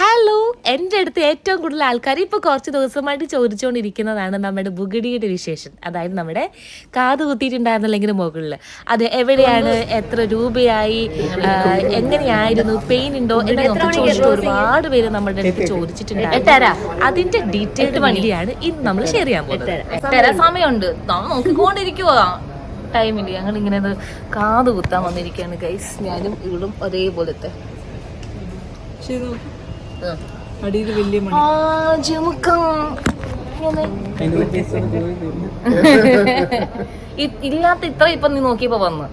Hello എന്റെ അടുത്ത് ഏറ്റവും കൂടുതൽ ആൾക്കാർ ഇപ്പോൾ കുറച്ച് ദിവസമായിട്ട് ചോദിച്ചുകൊണ്ടിരിക്കുന്നതാണ് നമ്മുടെ ബുഗിടിയുടെ വിശേഷം. അതായത് നമ്മുടെ കാത് കുത്തിയിട്ടുണ്ടായിരുന്നില്ലെങ്കിൽ മുകളിൽ അത് എവിടെയാണ്? എത്ര രൂപയായി? എങ്ങനെയായിരുന്നു? പെയിൻ ഉണ്ടോ? എന്നൊക്കെ ചോദിച്ചിട്ട് ഒരുപാട് പേര് നമ്മുടെ അടുത്ത് ചോദിച്ചിട്ടുണ്ടായിരുന്നു. അതിന്റെ ഡീറ്റെയിൽഡ് വണ്ടിയാണ് ഇന്ന് നമ്മൾ ഷെയർ ചെയ്യാൻ പോകുന്നത്. സമയമുണ്ട്. നോക്കിക്കൊണ്ടിരിക്കുവോ. ടൈമില്ല ഞങ്ങൾ ഇങ്ങനെ കാത് കുത്താൻ വന്നിരിക്കുകയാണ് ഗൈസ് ഞാനും ഇവളും ഒരേപോലത്തെ. അടിയിൽ വലിയ മണി. ഇല്ലാത്ത ഇത്ര ഇപ്പൊ നീ നോക്കിയപ്പോ വന്ന്.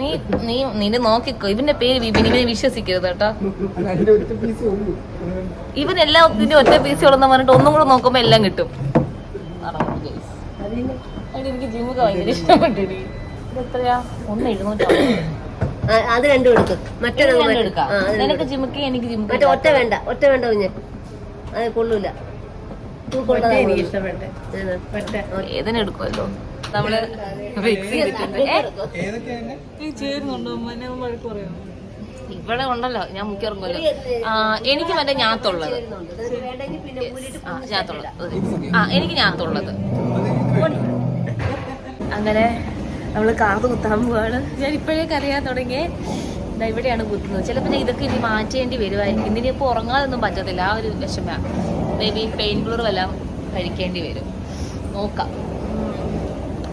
നീ നീ നിന്നെ നോക്കിക്കോ. ഇവന്റെ പേര് വിപിൻ വിശ്വസിക്കരുത് കേട്ടോ. ഇവൻ എല്ലാം ഇതിന്റെ ഒറ്റ പീസ് ഉള്ളെന്ന് പറഞ്ഞിട്ട് ഒന്നും കൂടെ നോക്കുമ്പോ എല്ലാം കിട്ടും. എനിക്ക് ജിമുക്ക ഭയങ്കര ഇഷ്ടപ്പെട്ടു എത്രയാ? ഒന്ന് എഴുന്നൂറ്റി അത് രണ്ടും എടുക്കും മറ്റൊരു ജിമുക്ക എനിക്ക് ജിമുക്ക മറ്റേ ഒറ്റ വേണ്ട ഒറ്റ വേണ്ട കുഞ്ഞ് അത് കൊള്ളൂല? ഏതിനെടുക്കുമല്ലോ നമ്മൾ ഇവിടെ ഉണ്ടല്ലോ ഞാൻ മുക്കിറങ്ങുമല്ലോ ആ എനിക്ക് മറ്റേ ഞാത്തുള്ളത് ആ എനിക്ക് ഞാത്തുള്ളത് അങ്ങനെ നമ്മൾ കാത് കുത്താൻ പോവാണ്. ഞാൻ ഇപ്പോഴേ കറിയാൻ തുടങ്ങിയേ ഇവിടെയാണ് കുത്തുന്നത്. ചിലപ്പോൾ ഞാൻ ഇതൊക്കെ ഇനി മാറ്റേണ്ടി വരുമായിരിക്കും ഇന്നിനി ഇപ്പോൾ ഉറങ്ങാതൊന്നും പറ്റത്തില്ല. ആ ഒരു വിഷമ. മേ ബി പെയിൻ കില്ലർ വല്ലതും കഴിക്കേണ്ടി വരും. നോക്കാം.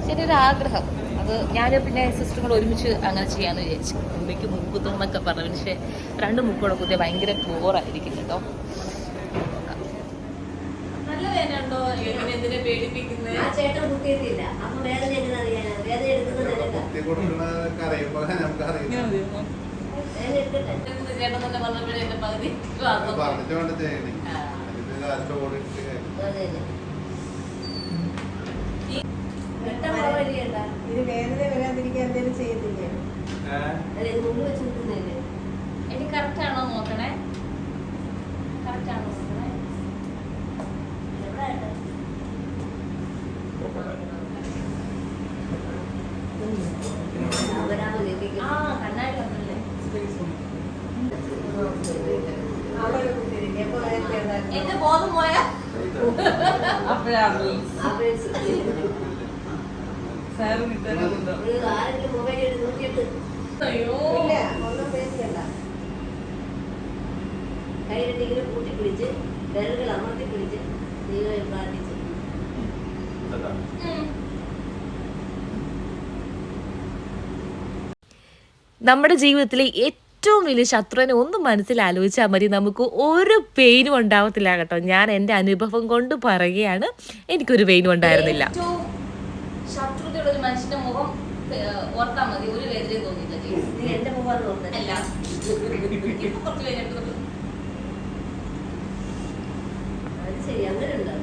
ശരി ഒരു ആഗ്രഹം. അത് ഞാൻ പിന്നെ സിസ്റ്ററും കൂടെ ഒരുമിച്ച് അങ്ങനെ ചെയ്യാമെന്ന് വിചാരിച്ചു. ഉമ്മയ്ക്ക് മുക്ക് കുത്തും എന്നൊക്കെ പറഞ്ഞു. പക്ഷേ രണ്ട് മുക്കൂടെ കുത്തിയാൽ ഭയങ്കര ക്ലോറായിരിക്കും കേട്ടോ. എന്തിനെ പേടിപ്പിക്കുന്നത് ആ ചേട്ടൻ കുത്തിയിട്ടില്ല അപ്പൊ വേദന എങ്ങനെ അറിയാനാ വേദന എടുക്കുന്നത് നിനക്കാ. ഇങ്ങനെ മതിയോ വേദന എടുക്കട്ടെ. ചേട്ടൻ തന്നെ പറഞ്ഞപ്പോഴേ എന്റെ പകുതി ശ്വാസം പോയി. ആ. അതെ അതെ. വെട്ടം കുറവല്ലേണ്ടാ? ഇത് വേദന വരാതിരിക്കാൻ എന്തെങ്കിലും ചെയ്യത്തില്ലേ? അല്ല ഇത് മുമ്പ് വെച്ച് കുത്തുന്നില്ലേ എനിക്ക് കറക്റ്റ് ആണോ നോക്കണേ കറക്റ്റ് ആണോ നോക്കണേ എവിടെ ആട്ടെ? അവരാണ് ലഭിക്കുന്നത്. ആ കണ്ണാടി വന്നല്ലേ അവിടെ കുത്തിയിരിക്കും എപ്പോ നേരത്തെ ഉണ്ടായിരുന്നു എന്റെ ബോധം പോയാ? അപ്പോഴാണ് അയ്യോ. ഇല്ല ഒന്നും പേടിക്കണ്ട കയ്യിലിട്ടിങ്ങനെ കൂട്ടിപ്പിടിച്ച് വിരലുകൾ അമർത്തി പിടിച്ച് ദൈവം പ്രാർത്ഥിച്ച് ഉം. നമ്മുടെ ജീവിതത്തിലെ ഏറ്റവും വലിയ ശത്രുവിനെ ഒന്നും മനസ്സിൽ ആലോചിച്ചാൽ മതി. നമുക്ക് ഒരു പെയിനും ഉണ്ടാവത്തില്ല കേട്ടോ. ഞാൻ എന്റെ അനുഭവം കൊണ്ട് പറയുകയാണ്. എനിക്കൊരു പെയിനും ഉണ്ടായിരുന്നില്ല. ശത്രുതയുള്ള ഒരു മനുഷ്യന്റെ മുഖം ഓർത്താൽ മതി. ഒരു വേദനയും തോന്നിയില്ല. എന്റെ മുഖം നോക്കുന്നത് അല്ല. ഇപ്പൊ കുറച്ച് അത് ശരി അങ്ങനെ ഉണ്ടോ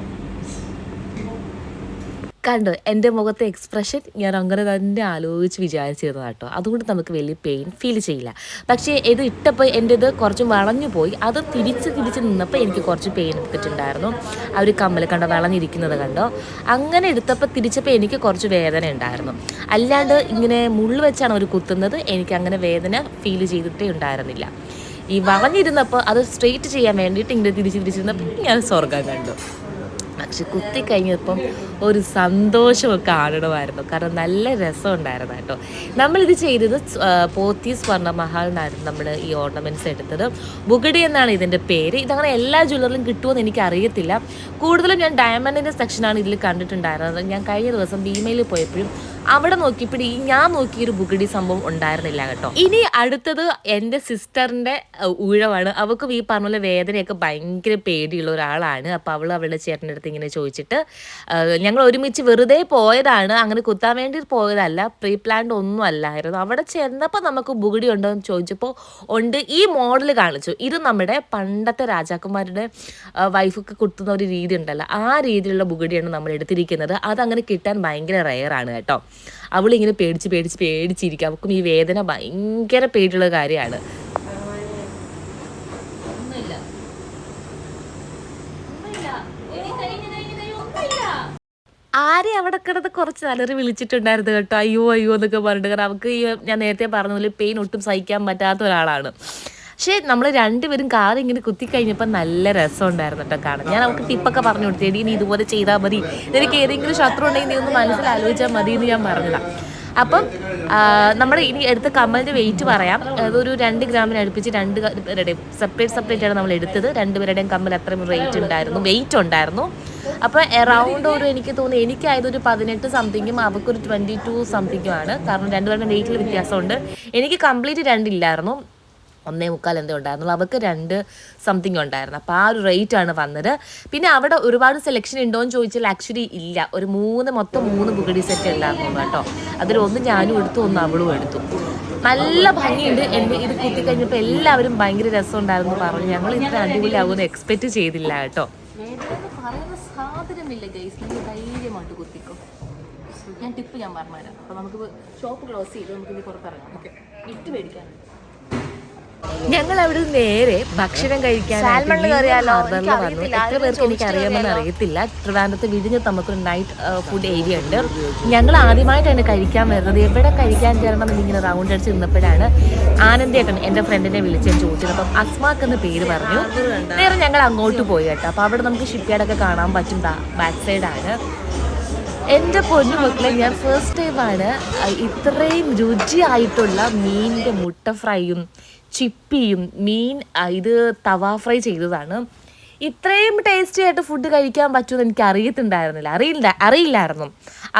കണ്ടോ എന്റെ മുഖത്തെ എക്സ്പ്രഷൻ ഞാൻ അങ്ങനെ തന്നെ ആലോചിച്ച് വിചാരിച്ചിരുന്നു കേട്ടോ അതുകൊണ്ട് നമുക്ക് വലിയ പെയിൻ ഫീൽ ചെയ്യില്ല. പക്ഷേ ഇത് ഇട്ടപ്പോൾ എന്റെ ഇത് കുറച്ച് വളഞ്ഞു പോയി. അത് തിരിച്ച് തിരിച്ച് നിന്നപ്പോൾ എനിക്ക് കുറച്ച് പെയിൻ എടുത്തിട്ടുണ്ടായിരുന്നു. ആ ഒരു കമ്മൽ കണ്ടോ വളഞ്ഞിരിക്കുന്നത് കണ്ടോ? അങ്ങനെ എടുത്തപ്പോൾ തിരിച്ചപ്പോൾ എനിക്ക് കുറച്ച് വേദന ഉണ്ടായിരുന്നു. അല്ലാണ്ട് ഇങ്ങനെ മുള്ളു വെച്ചാണ് അവർ കുത്തുന്നത്. എനിക്ക് അങ്ങനെ വേദന ഫീൽ ചെയ്തിട്ടേ ഉണ്ടായിരുന്നില്ല. ഈ വളഞ്ഞിരുന്നപ്പോൾ അത് സ്ട്രെയിറ്റ് ചെയ്യാൻ വേണ്ടിയിട്ട് ഇങ്ങനെ തിരിച്ച് തിരിച്ചിരുന്നപ്പോൾ ഞാൻ സ്വർഗം കണ്ടു. പക്ഷെ കുത്തി കഴിഞ്ഞപ്പം ഒരു സന്തോഷമൊക്കെ കാണണമായിരുന്നു. കാരണം നല്ല രസമുണ്ടായിരുന്നു കേട്ടോ. നമ്മളിത് ചെയ്തത് പോത്തി സ്വർണ മഹാൽ എന്നായിരുന്നു നമ്മൾ ഈ ഓർണമെന്റ്സ് എടുത്തത്. ബുഗഡി എന്നാണ് ഇതിന്റെ പേര്. ഇതങ്ങനെ എല്ലാ ജ്വല്ലറിലും കിട്ടുമെന്ന് എനിക്ക് അറിയത്തില്ല കൂടുതലും ഞാൻ ഡയമണ്ടിന്റെ സെക്ഷനാണ് ഇതിൽ കണ്ടിട്ടുണ്ടായിരുന്നത്. ഞാൻ കഴിഞ്ഞ ദിവസം ഭീമയിൽ പോയപ്പോഴും അവിടെ നോക്കിപ്പിടി ഞാൻ നോക്കിയ ഒരു ബുഗഡി സംഭവം ഉണ്ടായിരുന്നില്ല കേട്ടോ. ഇനി അടുത്തത് എന്റെ സിസ്റ്ററിന്റെ ഊഴമാണ് അവൾക്ക് ഈ പറഞ്ഞ പോലെ വേദനയൊക്കെ ഭയങ്കര പേടിയുള്ള ഒരാളാണ്. അപ്പോൾ അവൾ അവളുടെ ചേട്ടന്റെ അടുത്ത് ഇങ്ങനെ ചോദിച്ചിട്ട് ഞങ്ങൾ ഒരുമിച്ച് വെറുതെ പോയതാണ്. അങ്ങനെ കുത്താൻ വേണ്ടി പോയതല്ല പ്രീ പ്ലാൻഡ് ഒന്നും അല്ലായിരുന്നു. അവിടെ ചെന്നപ്പോൾ നമുക്ക് ബുഗഡി ഉണ്ടോ എന്ന് ചോദിച്ചപ്പോൾ ഉണ്ട്. ഈ മോഡൽ കാണിച്ചു. ഇത് നമ്മുടെ പണ്ടത്തെ രാജാക്കന്മാരുടെ വൈഫൊക്കെ കുത്തുന്ന ഒരു രീതി ഉണ്ടല്ലോ. ആ രീതിയിലുള്ള ബുഗഡിയാണ് നമ്മൾ എടുത്തിരിക്കുന്നത്. അതങ്ങനെ കിട്ടാൻ ഭയങ്കര റെയറാണ് കേട്ടോ. അവളിങ്ങനെ പേടിച്ച് പേടിച്ച് പേടിച്ചിരിക്കും. അവൾക്കും ഈ വേദന ഭയങ്കര പേടിയുള്ള കാര്യമാണ്. ആരെ അവിടെ കിടന്ന് കുറച്ച് അലറി വിളിച്ചിട്ടുണ്ടായിരുന്നു കേട്ടോ. അയ്യോ അയ്യോ എന്നൊക്കെ പറഞ്ഞിട്ട്. കാരണം അവൾക്ക് ഈ ഞാൻ നേരത്തെ പറഞ്ഞ പോലെ പെയിൻ ഒട്ടും സഹിക്കാൻ പറ്റാത്ത ഒരാളാണ്. പക്ഷേ നമ്മൾ രണ്ടുപേരും കാർ ഇങ്ങനെ കുത്തി കഴിഞ്ഞപ്പോൾ നല്ല രസം ഉണ്ടായിരുന്നു കേട്ടോ കാണാൻ. ഞാൻ അവൾക്ക് ടിപ്പൊക്കെ പറഞ്ഞു കൊടുത്തു. എടി നീ ഇതുപോലെ ചെയ്താൽ മതി. നിനക്ക് ഏതെങ്കിലും ശത്രു ഉണ്ടെങ്കിൽ നീ ഒന്ന് മനസ്സിൽ ആലോചിച്ചാൽ മതി എന്ന് ഞാൻ പറഞ്ഞതാണ് അപ്പം നമ്മൾ ഇനി എടുത്ത കമ്മലിന്റെ വെയിറ്റ് പറയാം. അതൊരു രണ്ട് ഗ്രാമിന് അടുപ്പിച്ച് രണ്ട് പേരുടെയും സെപ്പറേറ്റ് സെപ്പറേറ്റ് ആണ് നമ്മൾ എടുത്തത്. രണ്ടുപേരുടെയും കമ്മൽ അത്രയും റേറ്റ് ഉണ്ടായിരുന്നു. വെയിറ്റ് ഉണ്ടായിരുന്നു. അപ്പോൾ എറൗണ്ട് ഒരു എനിക്ക് തോന്നുന്നു എനിക്കായത് ഒരു പതിനെട്ട് സംതിങ്ങും അവൾക്കൊരു ട്വന്റി ടു സംതിങ്ങും ആണ്. കാരണം രണ്ടുപേരുടെ വെയിറ്റിൽ വ്യത്യാസമുണ്ട്. എനിക്ക് കംപ്ലീറ്റ് രണ്ടില്ലായിരുന്നു. ഒന്നേ മുക്കാൽ എന്തോ ഉണ്ടായിരുന്നുള്ളൂ അവർക്ക് രണ്ട് സംതിങ് ഉണ്ടായിരുന്നു. അപ്പോൾ ആ ഒരു റേറ്റ് ആണ് വന്നത്. പിന്നെ അവിടെ ഒരുപാട് സെലക്ഷൻ ഉണ്ടോ എന്ന് ചോദിച്ചാൽ ആക്ച്വലി ഇല്ല. ഒരു മൂന്ന് മൊത്തം മൂന്ന് ബുഗഡി സെറ്റ് ഉണ്ടായിരുന്നു കേട്ടോ. ഒന്ന് ഞാനും എടുത്തു ഒന്ന് അവളും എടുത്തു. നല്ല ഭംഗിയുണ്ട് എന്നെ ഇത് കുത്തി കഴിഞ്ഞപ്പോൾ എല്ലാവരും ഭയങ്കര രസം ഉണ്ടായിരുന്നു പറഞ്ഞു. ഞങ്ങൾ ഇത്ര അടിപൊളിയാകുമെന്ന് എക്സ്പെക്റ്റ് ചെയ്തില്ല കേട്ടോ. പറയുന്ന ധൈര്യമായിട്ട് കുത്തിക്കോ. ഞാൻ ടിപ്പ് ഞാൻ പറഞ്ഞുതരാം. അപ്പൊ നമുക്ക് ഷോപ്പ് ക്ലോസ് ചെയ്ത് നമുക്ക് ഇനി പുറത്തിറങ്ങാം ഗിഫ്റ്റ് മേടിക്കാനുണ്ട് ഞങ്ങൾ അവിടെ നേരെ ഭക്ഷണം കഴിക്കാൻ? വന്നു എത്ര പേർക്ക് എനിക്ക് അറിയാമെന്ന് അറിയത്തില്ല. ട്രിവാൻഡ്രത്ത് വിഴിഞ്ഞ് നമുക്കൊരു നൈറ്റ് ഫുഡ് ഏരിയ ഉണ്ട്. ഞങ്ങൾ ആദ്യമായിട്ടാണ് കഴിക്കാൻ വരുന്നത്. എവിടെ കഴിക്കാൻ ചേരണം എന്ന് ഇങ്ങനെ റൗണ്ട് അടിച്ച് നിന്നപ്പോഴാണ് ആനന്ദേട്ടൻ എന്റെ ഫ്രണ്ടിനെ വിളിച്ച് ചോദിച്ചത്. അപ്പം അസ്മാക്ക് എന്ന് പേര് പറഞ്ഞു. നേരെ ഞങ്ങൾ അങ്ങോട്ട് പോയി കേട്ടോ. അപ്പോൾ അവിടെ നമുക്ക് ഷിപ്പ്യാർഡൊക്കെ കാണാൻ പറ്റും. ബാക്ക് സൈഡാണ് എന്റെ പൊന്നു മക്കളെ ഞാൻ ഫസ്റ്റ് ടൈമാണ് ഇത്രയും രുചിയായിട്ടുള്ള മീനിന്റെ മുട്ട ഫ്രൈയും ചിപ്പിയും മീൻ ഇത് തവ ഫ്രൈ ചെയ്തതാണ്. ഇത്രയും ടേസ്റ്റി ആയിട്ട് ഫുഡ് കഴിക്കാൻ പറ്റുമെന്ന് എനിക്ക് അറിയത്തുണ്ടായിരുന്നില്ല. അറിയില്ല അറിയില്ലായിരുന്നു.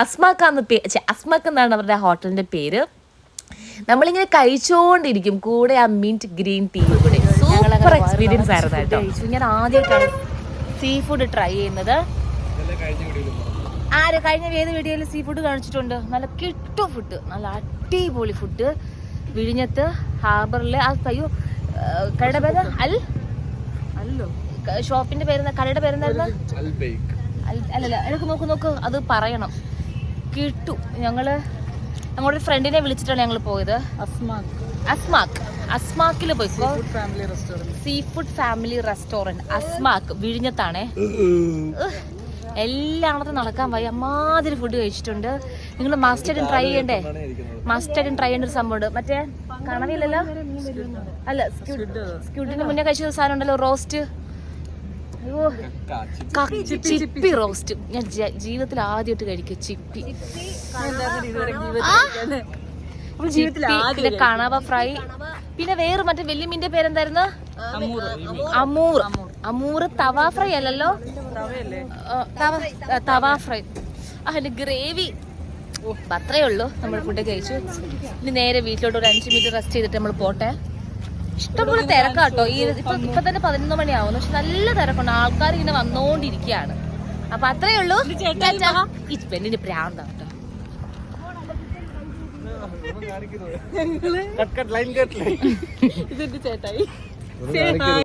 അസ്മാക്കാന്ന് പേ അസ്മാക്ക അസ്മാക്ക് എന്നാണ് അവരുടെ ഹോട്ടലിന്റെ പേര്. നമ്മളിങ്ങനെ കഴിച്ചുകൊണ്ടിരിക്കും കൂടെ ആ മിന്റ് ഗ്രീൻ ടീ കൂടെ. സൂപ്പർ എക്സ്പീരിയൻസ് ആയിരുന്നു കേട്ടോ. ഞാൻ ആദ്യമായിട്ടാണ് സീ ഫുഡ് ട്രൈ ചെയ്യുന്നത് ആര്? കഴിഞ്ഞ ഏത് വീഡിയോയിൽ സീ ഫുഡ് കാണിച്ചിട്ടുണ്ട്? നല്ല കിട്ടു ഫുഡ് നല്ല അടിപൊളി ഫുഡ് വിഴിഞ്ഞത്ത് ഹാർബറിൽ ആ അയ്യോ കടയുടെ പേര് അൽ? അല്ലോ. ഷോപ്പിന്റെ പേര് കടയുടെ പേരെന്തായിരുന്നു? അല്ലല്ല എനിക്ക് നോക്ക് നോക്ക് അത് പറയണം. കിട്ടു. ഞങ്ങൾ ഞങ്ങളുടെ ഫ്രണ്ടിനെ വിളിച്ചിട്ടാണ് ഞങ്ങൾ പോയത്. അസ്മാക്ക് അസ്മാക്കിൽ പോയിക്കോ sea food family restaurant Asmak വിഴിഞ്ഞത്താണേ. എല്ലാണത്തും എല്ലായിടത്തും നടക്കാൻ വയ്യ. അമ്മാതിരി ഫുഡ് കഴിച്ചിട്ടുണ്ട്. നിങ്ങൾ മാസ്റ്റേഡും ട്രൈ ചെയ്യണ്ടേ? മസ്റ്റർഡ് ട്രൈ ചെയ്യേണ്ട ഒരു സംഭവമുണ്ട്. മറ്റേ കാണവില്ലല്ലോ അല്ല സ്ക്യൂഡിന് മുന്നേ കഴിച്ച സാധനം ഉണ്ടല്ലോ റോസ്റ്റ് ചിപ്പി റോസ്റ്റ് ഞാൻ ജീവിതത്തിൽ ആദ്യമായിട്ട് കഴിക്കും ചിപ്പി. പിന്നെ കണവ ഫ്രൈ. പിന്നെ വേറെ മറ്റേ വലിയ മീന്റെ പേരെന്തായിരുന്നു? Amur Amur. തവ ഫ്രൈ അല്ലല്ലോ? തവ ഫ്രൈ. അതിന്റെ ഗ്രേവി അത്രേ ഉള്ളൂ. നമ്മൾ ഫുഡ് കഴിച്ചു. ഇനി നേരെ വീട്ടിലോട്ട് ഒരു അഞ്ച് മിനിറ്റ് റെസ്റ്റ് ചെയ്തിട്ട് നമ്മൾ പോട്ടെ. ഇഷ്ടംപോലെ തിരക്കാട്ടോ ഈ ഇപ്പൊ ഇപ്പൊ തന്നെ പതിനൊന്ന് മണിയാവുന്നു. പക്ഷെ നല്ല തിരക്കുണ്ട്. ആൾക്കാർ ഇങ്ങനെ വന്നുകൊണ്ടിരിക്കുകയാണ് അപ്പൊ അത്രേ ഉള്ളൂ. ഈ പെണ്ണിന് പ്രാന്താണ് കേട്ടോ. ചേട്ടായി കട്ട് ലൈൻ കട്ട് ലൈൻ